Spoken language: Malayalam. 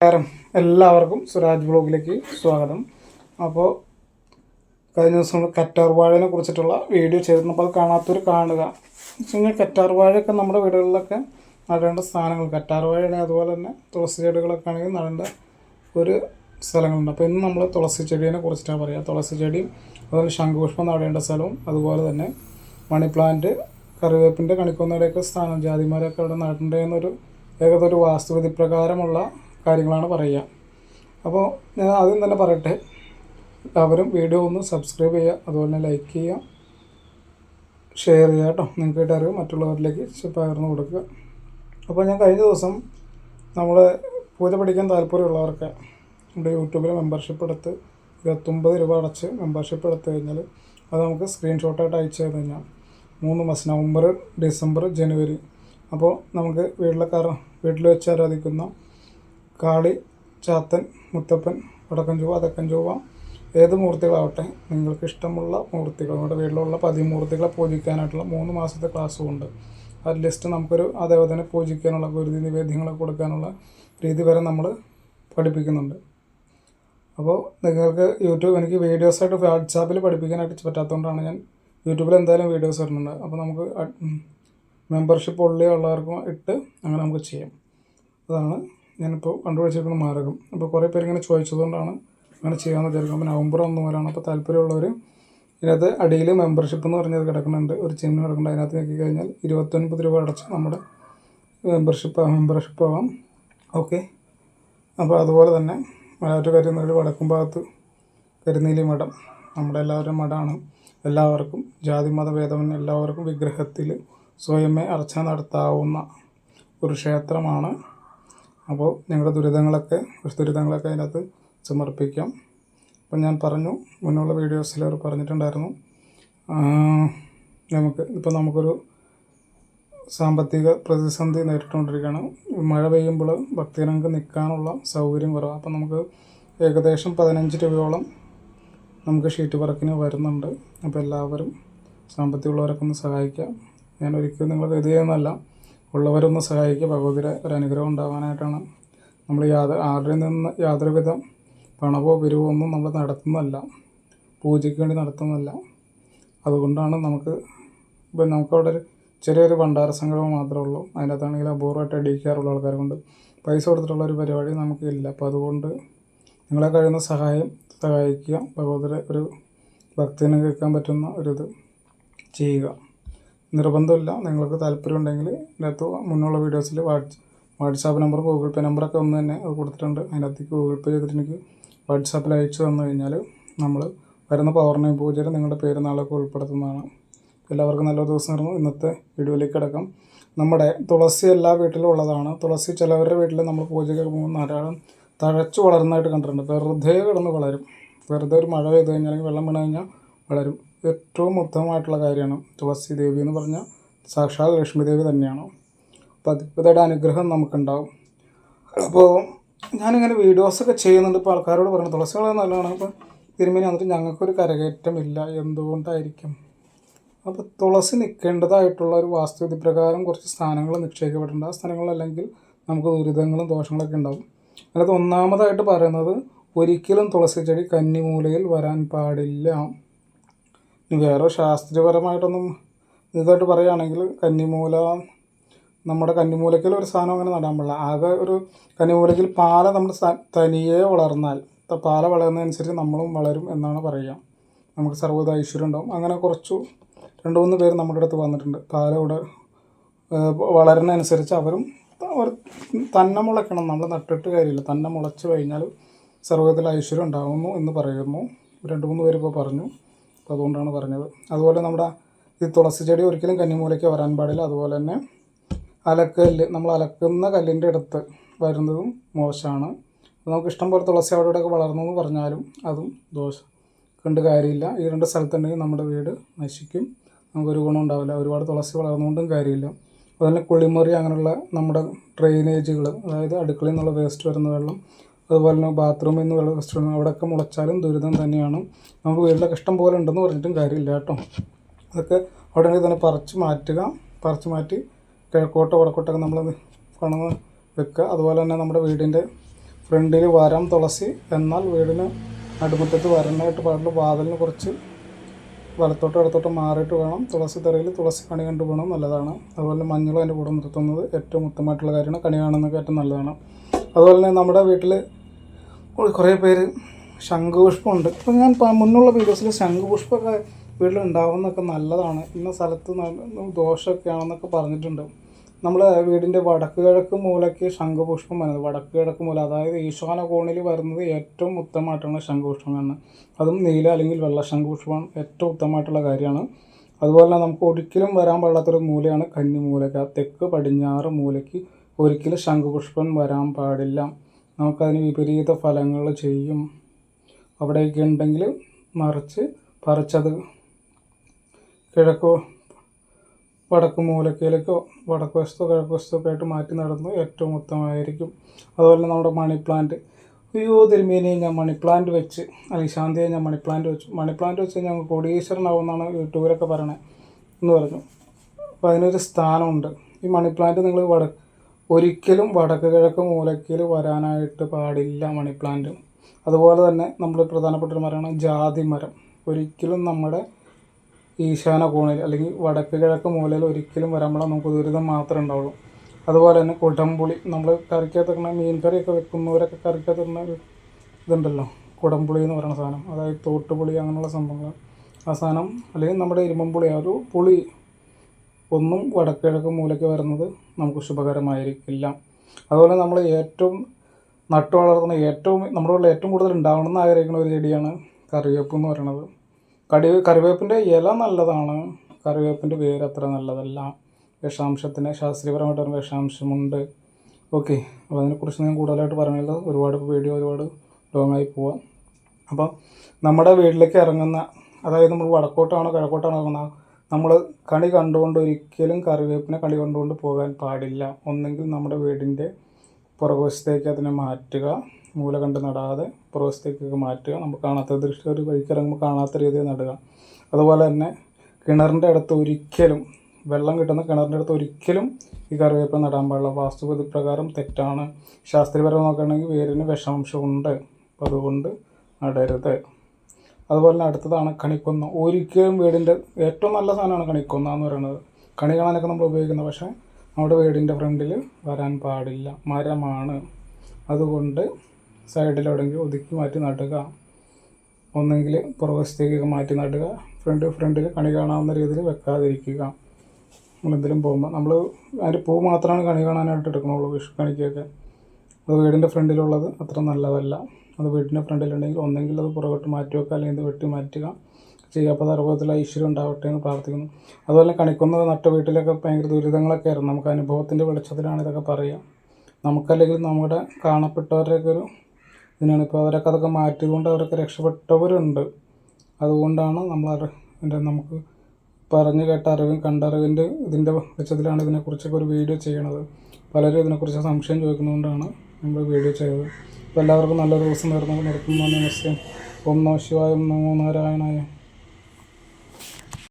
നമസ്കാരം. എല്ലാവർക്കും സുരാജ് ബ്ലോഗിലേക്ക് സ്വാഗതം. അപ്പോൾ കഴിഞ്ഞ ദിവസം നമ്മൾ കറ്റാർവാഴനെ കുറിച്ചിട്ടുള്ള വീഡിയോ ചെയ്തിരുന്നു. അപ്പോൾ അത് കാണാത്തവർ കാണുക. എന്ന് വെച്ച് കഴിഞ്ഞാൽ കറ്റാർവാഴയൊക്കെ നമ്മുടെ വീടുകളിലൊക്കെ നടേണ്ട സ്ഥാനങ്ങൾ കറ്റാർവാഴയുടെ അതുപോലെ തന്നെ തുളസി ചെടികളൊക്കെ ആണെങ്കിൽ നടേണ്ട ഒരു സ്ഥലങ്ങളുണ്ട്. അപ്പോൾ ഇന്ന് നമ്മൾ തുളസി ചെടീനെ കുറിച്ചിട്ടാണ് പറയുക തുളസി ചെടിയും അതുപോലെ ശംഖുപുഷ്പം നടേണ്ട സ്ഥലവും അതുപോലെ തന്നെ മണി പ്ലാന്റ് കറിവേപ്പിന്റെ കണിക്കൊന്നയുടെയൊക്കെ സ്ഥാനം ജാതിമാരൊക്കെ അവിടെ നടേണ്ടതെന്നൊരു ഏകദേശം ഒരു വാസ്തുവിധി പ്രകാരമുള്ള കാര്യങ്ങളാണ് പറയുക. അപ്പോൾ ഞാൻ ആദ്യം തന്നെ പറയട്ടെ എല്ലാവരും വീഡിയോ ഒന്ന് സബ്സ്ക്രൈബ് ചെയ്യുക അതുപോലെ തന്നെ ലൈക്ക് ചെയ്യുക ഷെയർ ചെയ്യുക കേട്ടോ. നിങ്ങൾക്ക് അറിവ് മറ്റുള്ളവരിലേക്ക് പകർന്നു കൊടുക്കുക. അപ്പോൾ ഞാൻ കഴിഞ്ഞ ദിവസം നമ്മൾ പൂജ പഠിക്കാൻ താല്പര്യമുള്ളവർക്ക് നമ്മുടെ യൂട്യൂബിൽ മെമ്പർഷിപ്പ് എടുത്ത് ഇരുപത്തൊമ്പത് രൂപ അടച്ച് മെമ്പർഷിപ്പ് എടുത്തു കഴിഞ്ഞാൽ അത് നമുക്ക് സ്ക്രീൻഷോട്ടായിട്ട് അയച്ചു തന്നു കഴിഞ്ഞാൽ മൂന്ന് മാസം നവംബർ ഡിസംബർ ജനുവരി. അപ്പോൾ നമുക്ക് വീട്ടിലെ വീട്ടിൽ വെച്ച് ആരാധിക്കുന്ന കാളി ചാത്തൻ മുത്തപ്പൻ വടക്കൻ ചൊവ്വ തെക്കൻ ചൊവ്വ ഏത് മൂർത്തികളാവട്ടെ നിങ്ങൾക്ക് ഇഷ്ടമുള്ള മൂർത്തികൾ. നമ്മുടെ വീട്ടിലുള്ള പതിമൂർത്തികളെ പൂജിക്കാനായിട്ടുള്ള മൂന്ന് മാസത്തെ ക്ലാസ്സും ഉണ്ട്. ആ ലിസ്റ്റ് നമുക്കൊരു ആ പൂജിക്കാനുള്ള ഗുരുതി നിവേദ്യങ്ങളെ കൊടുക്കാനുള്ള രീതി വരെ നമ്മൾ പഠിപ്പിക്കുന്നുണ്ട്. അപ്പോൾ നിങ്ങൾക്ക് യൂട്യൂബ് എനിക്ക് വീഡിയോസായിട്ട് വാട്സാപ്പിൽ പഠിപ്പിക്കാനായിട്ട് പറ്റാത്തതുകൊണ്ടാണ് ഞാൻ യൂട്യൂബിൽ എന്തായാലും വീഡിയോസ് ഇടുന്നുണ്ട് അപ്പോൾ നമുക്ക് മെമ്പർഷിപ്പ് ഉള്ളിൽ ഉള്ളവർക്കും ഇട്ട് അങ്ങനെ നമുക്ക് ചെയ്യാം. അതാണ് ഞാനിപ്പോൾ കണ്ടുപിടിച്ചിരിക്കുന്ന മാർഗം അപ്പോൾ കുറേ പേര് ഇങ്ങനെ ചോദിച്ചതുകൊണ്ടാണ് അങ്ങനെ ചെയ്യാമെന്ന് വിചാരിക്കും അപ്പോൾ നവംബർ ഒന്ന് മുതലാണ്. അപ്പോൾ താല്പര്യമുള്ളവർ ഇതിനകത്ത് അടിയിൽ മെമ്പർഷിപ്പ് എന്ന് പറഞ്ഞത് കിടക്കുന്നുണ്ട്. ഒരു ചിഹ്നം കിടക്കുന്നുണ്ട്. അതിനകത്ത് നോക്കി കഴിഞ്ഞാൽ ഇരുപത്തൊൻപത് രൂപ അടച്ച് നമ്മുടെ മെമ്പർഷിപ്പ് മെമ്പർഷിപ്പ് ആവാം. ഓക്കെ? അപ്പോൾ അതുപോലെ തന്നെ മലയാറ്റ കരുന്നൊരു വടക്കും ഭാഗത്ത് കരുനീലി മഠം നമ്മുടെ എല്ലാവരും മഠമാണ് എല്ലാവർക്കും ജാതി മതഭേദമെന്ന് എല്ലാവർക്കും വിഗ്രഹത്തിൽ സ്വയമേ അർച്ച നടത്താവുന്ന ഒരു ക്ഷേത്രമാണ് അപ്പോൾ ഞങ്ങളുടെ ദുരിതങ്ങളൊക്കെ ദുരിതങ്ങളൊക്കെ അതിനകത്ത് സമർപ്പിക്കാം. അപ്പം ഞാൻ പറഞ്ഞു മുന്നുള്ള വീഡിയോസിൽ അവർ പറഞ്ഞിട്ടുണ്ടായിരുന്നു. നമുക്ക് ഇപ്പോൾ നമുക്കൊരു സാമ്പത്തിക പ്രതിസന്ധി നേരിട്ടുകൊണ്ടിരിക്കുകയാണ്. മഴ പെയ്യുമ്പോൾ ഭക്തജനങ്ങൾക്ക് നിൽക്കാനുള്ള സൗകര്യം കുറവാണ് അപ്പം നമുക്ക് ഏകദേശം പതിനഞ്ച് രൂപയോളം നമുക്ക് ഷീറ്റ് വർക്കിന് വരുന്നുണ്ട്. അപ്പോൾ എല്ലാവരും സാമ്പത്തികമുള്ളവരൊക്കെ ഒന്ന് സഹായിക്കാം. ഞാൻ ഒരിക്കലും നിങ്ങളെ ഗതിയെന്നല്ല ഉള്ളവരൊന്ന് സഹായിക്കുക. ഭഗവതിയുടെ ഒരു അനുഗ്രഹം ഉണ്ടാകാനായിട്ടാണ് നമ്മൾ യാത ആരുടെയും നിന്ന് യാതൊരുവിധ പണവോ പിരിവോ ഒന്നും നമ്മൾ നടത്തുന്നതല്ല. പൂജയ്ക്ക് വേണ്ടി നടത്തുന്നതല്ല. അതുകൊണ്ടാണ് നമുക്ക് ഇപ്പം നമുക്കവിടെ ഒരു ചെറിയൊരു ഭണ്ഡാര സംഗ്രഹം മാത്രമേ ഉള്ളൂ. അതിനകത്താണെങ്കിൽ അപൂർവമായിട്ട് അടിക്കാറുള്ള ആൾക്കാർ കൊണ്ട് പൈസ കൊടുത്തിട്ടുള്ള ഒരു പരിപാടി നമുക്കില്ല. അപ്പോൾ അതുകൊണ്ട് നിങ്ങളെ കഴിയുന്ന സഹായം സഹായിക്കുക. ഭഗവതിയുടെ ഒരു ഭക്തിനെ കേൾക്കാൻ പറ്റുന്ന ഒരിത് ചെയ്യുക. നിർബന്ധമില്ല. നിങ്ങൾക്ക് താല്പര്യമുണ്ടെങ്കിൽ ഇതിനകത്ത് മുന്നുള്ള വീഡിയോസിൽ വാട്സ് വാട്സാപ്പ് നമ്പറും ഗൂഗിൾ പേ നമ്പറൊക്കെ ഒന്ന് തന്നെ കൊടുത്തിട്ടുണ്ട്. അതിനകത്തേക്ക് ഗൂഗിൾ പേ ചെയ്തിട്ട് എനിക്ക് വാട്സാപ്പിൽ അയച്ചു തന്നു കഴിഞ്ഞാൽ നമ്മൾ വരുന്ന പൗർണമി പൂജയിൽ നിങ്ങളുടെ പേര് നാളൊക്കെ ഉൾപ്പെടുത്തുന്നതാണ്. എല്ലാവർക്കും നല്ല ദിവസം ആയിരുന്നു. ഇന്നത്തെ വീഡിയോയിലേക്ക് കിടക്കാം. നമ്മുടെ തുളസി എല്ലാ വീട്ടിലും ഉള്ളതാണ്. തുളസി ചിലവരുടെ വീട്ടിൽ നമ്മൾ പൂജയ്ക്ക് പോകുമ്പോൾ ധാരാളം തഴച്ചു വളരുന്നതായിട്ട് കണ്ടിട്ടുണ്ട്. വെറുതെ കിടന്ന് വളരും. വെറുതെ ഒരു മഴ പെയ്ത് കഴിഞ്ഞാൽ വെള്ളം വീണ് കഴിഞ്ഞാൽ വളരും. ഏറ്റവും ഉത്തമമായിട്ടുള്ള കാര്യമാണ് തുളസി ദേവി എന്ന് പറഞ്ഞാൽ സാക്ഷാൽ ലക്ഷ്മി ദേവി തന്നെയാണ്. അപ്പോൾ അതിപ്പതയുടെ അനുഗ്രഹം നമുക്കുണ്ടാവും. അപ്പോൾ ഞാനിങ്ങനെ വീഡിയോസൊക്കെ ചെയ്യുന്നുണ്ട്. ഇപ്പോൾ ആൾക്കാരോട് പറഞ്ഞു തുളസി വളരെ നല്ലതാണ്. അപ്പോൾ തിരുമേനി വന്നിട്ട് ഞങ്ങൾക്കൊരു കരകയറ്റമില്ല. എന്തുകൊണ്ടായിരിക്കും? അപ്പോൾ തുളസി നിൽക്കേണ്ടതായിട്ടുള്ള ഒരു വാസ്തുവിധി പ്രകാരം കുറച്ച് സ്ഥാനങ്ങൾ നിക്ഷേപിക്കപ്പെട്ടിട്ടുണ്ട്. ആ സ്ഥാനങ്ങളല്ലെങ്കിൽ നമുക്ക് ദുരിതങ്ങളും ദോഷങ്ങളൊക്കെ ഉണ്ടാവും. അതിനകത്ത് ഒന്നാമതായിട്ട് പറയുന്നത് ഒരിക്കലും തുളസി ചെടി കന്നിമൂലയിൽ വരാൻ പാടില്ല. വേറെ ശാസ്ത്രീയപരമായിട്ടൊന്നും ഇതായിട്ട് പറയുകയാണെങ്കിൽ കന്നിമൂല നമ്മുടെ കന്നിമൂലയ്ക്കൽ ഒരു സാധനം അങ്ങനെ നടാൻ പാടില്ല. ആകെ ഒരു കന്നിമൂലയ്ക്കൽ പാല നമ്മൾ തനിയെ വളർന്നാൽ പാല വളരുന്നതനുസരിച്ച് നമ്മളും വളരും എന്നാണ് പറയുക. നമുക്ക് സർവത ഐശ്വര്യം ഉണ്ടാവും. അങ്ങനെ കുറച്ചു രണ്ട് മൂന്ന് പേര് നമ്മുടെ അടുത്ത് വന്നിട്ടുണ്ട്. പാല ഇവിടെ വളരുന്നതനുസരിച്ച് അവരും അവർ തന്നെ മുളയ്ക്കണം. നമ്മൾ നട്ടിട്ട് കാര്യമില്ല. തന്നെ മുളച്ച് കഴിഞ്ഞാൽ സർവത്തിൽ ഐശ്വര്യം ഉണ്ടാകുന്നു എന്ന് പറയുന്നു. രണ്ട് മൂന്ന് പേര് ഇപ്പോൾ പറഞ്ഞു. അപ്പോൾ അതുകൊണ്ടാണ് പറഞ്ഞത്. അതുപോലെ നമ്മുടെ ഈ തുളസി ചെടി ഒരിക്കലും കന്നിമൂലയ്ക്ക് വരാൻ പാടില്ല. അതുപോലെ തന്നെ അലക്കല്ല് നമ്മൾ അലക്കുന്ന കല്ലിന്റെ അടുത്ത് വരുന്നതും മോശമാണ്. നമുക്ക് ഇഷ്ടം പോലെ തുളസി അവിടെയൊക്കെ വളർന്നു എന്ന് പറഞ്ഞാലും അതും ദോഷം കണ്ട് കാര്യമില്ല. ഈ രണ്ട് സ്ഥലത്തുണ്ടെങ്കിൽ നമ്മുടെ വീട് നശിക്കും. നമുക്കൊരു ഗുണം ഉണ്ടാവില്ല. ഒരുപാട് തുളസി വളർന്നുകൊണ്ടും കാര്യമില്ല. അതുപോലെ കുളിമുറി അങ്ങനെയുള്ള നമ്മുടെ ഡ്രെയിനേജുകൾ അതായത് അടുക്കളയിൽ നിന്നുള്ള വേസ്റ്റ് വരുന്ന വെള്ളം അതുപോലെ തന്നെ ബാത്റൂമിൽ നിന്ന് വെള്ളം റെസ്റ്റോറന്റ് അവിടെയൊക്കെ മുളച്ചാലും ദുരിതം തന്നെയാണ്. നമുക്ക് വീട്ടിലെ കഷ്ടം പോലെ ഉണ്ടെന്ന് പറഞ്ഞിട്ടും കാര്യമില്ല കേട്ടോ. അതൊക്കെ ഉടനെ തന്നെ പറിച്ച് മാറ്റുക. പറിച്ച് മാറ്റി കിഴക്കോട്ടോ വടക്കോട്ടൊക്കെ നമ്മൾ കണന്ന് വെക്കുക. അതുപോലെ തന്നെ നമ്മുടെ വീടിന്റെ ഫ്രണ്ടിൽ വരം തുളസി എന്നാൽ വീടിന് നടുമുറ്റത്ത് വരനായിട്ട് പാടുള്ള വാതിലിന് കുറച്ച് വലത്തോട്ടോ ഇടത്തോട്ടോ മാറിയിട്ട് വേണം. തുളസി തറയിൽ തുളസി കണി കണ്ടു പോകണം നല്ലതാണ്. അതുപോലെ മഞ്ഞളും അതിന്റെ കൂടെ നിർത്തുന്നത് ഏറ്റവും ഉത്തമമായിട്ടുള്ള കാര്യമാണ് കണി കാണുന്നതൊക്കെ ഏറ്റവും നല്ലതാണ്. അതുപോലെ തന്നെ നമ്മുടെ വീട്ടിൽ കുറേ പേര് ശംഖുപുഷ്പമുണ്ട്. ഇപ്പം ഞാൻ മുന്നുള്ള വീഡിയോസിൽ ശംഖുപുഷ്പമൊക്കെ വീട്ടിൽ ഉണ്ടാവുന്നൊക്കെ നല്ലതാണ്. ഇന്ന സ്ഥലത്ത് ദോഷമൊക്കെ ദോഷമൊക്കെയാണെന്നൊക്കെ പറഞ്ഞിട്ടുണ്ട്. നമ്മൾ വീടിന്റെ വടക്ക് കിഴക്ക് മൂലയ്ക്ക് ശംഖുപുഷ്പം വരുന്നത്. വടക്ക് കിഴക്ക് മൂല അതായത് ഈശാന കോണിൽ വരുന്നത് ഏറ്റവും ഉത്തമമായിട്ടുള്ള ശംഖുപുഷ്പമാണ് അതും നീല അല്ലെങ്കിൽ വെള്ള ശംഖുപുഷ്പം ഏറ്റവും ഉത്തമമായിട്ടുള്ള കാര്യമാണ്. അതുപോലെ നമുക്ക് ഒരിക്കലും വരാൻ പാടാത്തൊരു മൂലയാണ് കന്നി മൂലയ്ക്ക് തെക്ക് പടിഞ്ഞാറ് മൂലയ്ക്ക് ഒരിക്കലും ശംഖുപുഷ്പം വരാൻ പാടില്ല. നമുക്കതിന് വിപരീത ഫലങ്ങൾ ചെയ്യും. അവിടെയൊക്കെ ഉണ്ടെങ്കിൽ മറിച്ച് പറിച്ചത് കിഴക്കോ വടക്ക് മൂലക്കയിലേക്കോ വടക്ക് വശത്തോ കിഴക്ക് വശത്തോ ആയിട്ട് മാറ്റി നടന്നു ഏറ്റവും ഉത്തമമായിരിക്കും. അതുപോലെ നമ്മുടെ മണി പ്ലാന്റ് അയ്യോ തിരുമേനി ഞാൻ മണി പ്ലാന്റ് വെച്ച് അല്ലെങ്കിൽ ശാന്തിയെ ഞാൻ മണി പ്ലാന്റ് വെച്ചു മണി പ്ലാന്റ് വെച്ച് ഞങ്ങൾ കോടീശ്വരനാവുമെന്നാണ് യൂട്യൂബിലൊക്കെ പറയണേ എന്ന് പറഞ്ഞു. അപ്പോൾ അതിനൊരു സ്ഥാനമുണ്ട്. ഈ മണി പ്ലാന്റ് നിങ്ങൾ വട ഒരിക്കലും വടക്ക് കിഴക്ക് മൂലയ്ക്കിൽ വരാനായിട്ട് പാടില്ല മണി പ്ലാന്റ്. അതുപോലെ തന്നെ നമ്മൾ പ്രധാനപ്പെട്ട ഒരു മരമാണ് ജാതി മരം. ഒരിക്കലും നമ്മുടെ ഈശാന കോണിൽ അല്ലെങ്കിൽ വടക്ക് കിഴക്ക് മൂലയിൽ ഒരിക്കലും വരുമ്പോൾ നമുക്ക് ദുരിതം മാത്രമേ ഉണ്ടാവുള്ളൂ. അതുപോലെ തന്നെ കുടംപുളി. നമ്മൾ കറിക്കകത്ത് മീൻ കറിയൊക്കെ വെക്കുന്നവരൊക്കെ കറിക്കകത്ത് ഒരു ഇതുണ്ടല്ലോ. കുടംപുളി എന്ന് പറയുന്ന സാധനം. അതായത് തോട്ടുപുളി അങ്ങനെയുള്ള സംഭവങ്ങൾ ആ സാധനം അല്ലെങ്കിൽ നമ്മുടെ ഇരുമ്പുളി ആ ഒരു പുളി ഒന്നും വടക്കിഴക്ക് മൂലയ്ക്ക് വരുന്നത് നമുക്ക് ശുഭകരമായിരിക്കില്ല. അതുപോലെ നമ്മൾ ഏറ്റവും നട്ടു വളർത്തുന്ന ഏറ്റവും നമ്മുടെ ഉള്ള ഏറ്റവും കൂടുതൽ ഉണ്ടാവണം എന്ന് ആഗ്രഹിക്കുന്ന ഒരു ചെടിയാണ് കറിവേപ്പ് എന്ന് പറയുന്നത് കടി കറിവേപ്പിന്റെ ഇല നല്ലതാണ്. കറിവേപ്പിന്റെ വേര് അത്ര നല്ലതല്ല. വിഷാംശത്തിന് ശാസ്ത്രീയപരമായിട്ട് പറഞ്ഞ വിഷാംശമുണ്ട്. ഓക്കെ അപ്പോൾ അതിനെക്കുറിച്ച് ഞാൻ കൂടുതലായിട്ട് പറഞ്ഞില്ല. ഒരുപാട് വീഡിയോ ഒരുപാട് ലോങ് ആയി പോവാം. അപ്പോൾ നമ്മുടെ വീട്ടിലേക്ക് ഇറങ്ങുന്ന അതായത് നമ്മൾ വടക്കോട്ടാണോ കിഴക്കോട്ടാണോ ഇറങ്ങുന്നത് നമ്മൾ കണി കണ്ടുകൊണ്ട് ഒരിക്കലും കറിവേപ്പിനെ കണി കണ്ടുകൊണ്ട് പോകാൻ പാടില്ല. ഒന്നെങ്കിൽ നമ്മുടെ വീടിന്റെ പുറകുവശത്തേക്ക് അതിനെ മാറ്റുക മൂല കണ്ട് നടാതെ പുറകുവശത്തേക്കൊക്കെ മാറ്റുക. നമുക്ക് കാണാത്ത ദൃഷ്ടി ഒരു വഴിക്കിറങ്ങുമ്പോൾ കാണാത്ത രീതിയിൽ നടുക. അതുപോലെ തന്നെ കിണറിന്റെ അടുത്ത് ഒരിക്കലും വെള്ളം കിട്ടുന്ന കിണറിന്റെ അടുത്ത് ഒരിക്കലും ഈ കറിവേപ്പ് നടാൻ പാടില്ല. വാസ്തുവിധി പ്രകാരം തെറ്റാണ്. ശാസ്ത്രീയപരം നോക്കുകയാണെങ്കിൽ വേരിന് വിഷാംശമുണ്ട്. അതുകൊണ്ട് നടരുത്. അതുപോലെ തന്നെ അടുത്തതാണ് കണിക്കൊന്ന. ഒരിക്കലും വീടിന്റെ ഏറ്റവും നല്ല സാധനമാണ് കണിക്കൊന്ന എന്ന് പറയുന്നത്. കണി കാണാനൊക്കെ നമ്മൾ ഉപയോഗിക്കുന്നത് പക്ഷേ നമ്മുടെ വീടിന്റെ ഫ്രണ്ടിൽ വരാൻ പാടില്ല. മരമാണ്. അതുകൊണ്ട് സൈഡിൽ എവിടെയെങ്കിലും ഒതുക്കി മാറ്റി നടുക. ഒന്നെങ്കിൽ പുറവശത്തേക്കൊക്കെ മാറ്റി നടുക. ഫ്രണ്ട് ഫ്രണ്ടിൽ കണി കാണാവുന്ന രീതിയിൽ വെക്കാതിരിക്കുക. നമ്മളെന്തെങ്കിലും പോകുമ്പോൾ നമ്മൾ അതിന്റെ പൂ മാത്രമാണ് കണി കാണാനായിട്ട് എടുക്കണുള്ളൂ വിഷു കണിക്കൊക്കെ. അത് വീടിന്റെ ഫ്രണ്ടിലുള്ളത് അത്ര നല്ലതല്ല. അത് വീടിന്റെ ഫ്രണ്ടിലുണ്ടെങ്കിൽ ഒന്നെങ്കിൽ അത് പുറകോട്ട് മാറ്റി വെക്കുക അല്ലെങ്കിൽ വെട്ടി മാറ്റുക ചെയ്യുക. അപ്പോൾ അത് ഉണ്ടാവട്ടെ എന്ന് പ്രാർത്ഥിക്കുന്നു. അതുപോലെ കണിക്കുന്ന നട്ട വീട്ടിലൊക്കെ ഭയങ്കര ദുരിതങ്ങളൊക്കെ ആയിരുന്നു. നമുക്ക് അനുഭവത്തിന്റെ വെളിച്ചത്തിലാണ് ഇതൊക്കെ പറയുക. നമുക്കല്ലെങ്കിൽ നമ്മുടെ കാണപ്പെട്ടവരുടെയൊക്കെ ഒരു ഇതിനാണ്. ഇപ്പോൾ അവരൊക്കെ അതൊക്കെ മാറ്റിയതുകൊണ്ട് അവരൊക്കെ രക്ഷപ്പെട്ടവരുണ്ട്. അതുകൊണ്ടാണ് നമ്മൾ എന്റെ നമുക്ക് പറഞ്ഞു കേട്ട അറിവും കണ്ടറിവിന്റെ ഇതിന്റെ വെളിച്ചത്തിലാണ് ഇതിനെക്കുറിച്ചൊക്കെ ഒരു വീഡിയോ ചെയ്യണത്. പലരും ഇതിനെക്കുറിച്ച് സംശയം ചോദിക്കുന്നതുകൊണ്ടാണ് നമ്മൾ വീഡിയോ ചെയ്തത്. അപ്പോൾ എല്ലാവർക്കും നല്ലൊരു ദിവസം നേർന്നു. നിർത്തുന്നു നമസ്യം ഓം നമ ശിവായ നമോ നാരായണായ.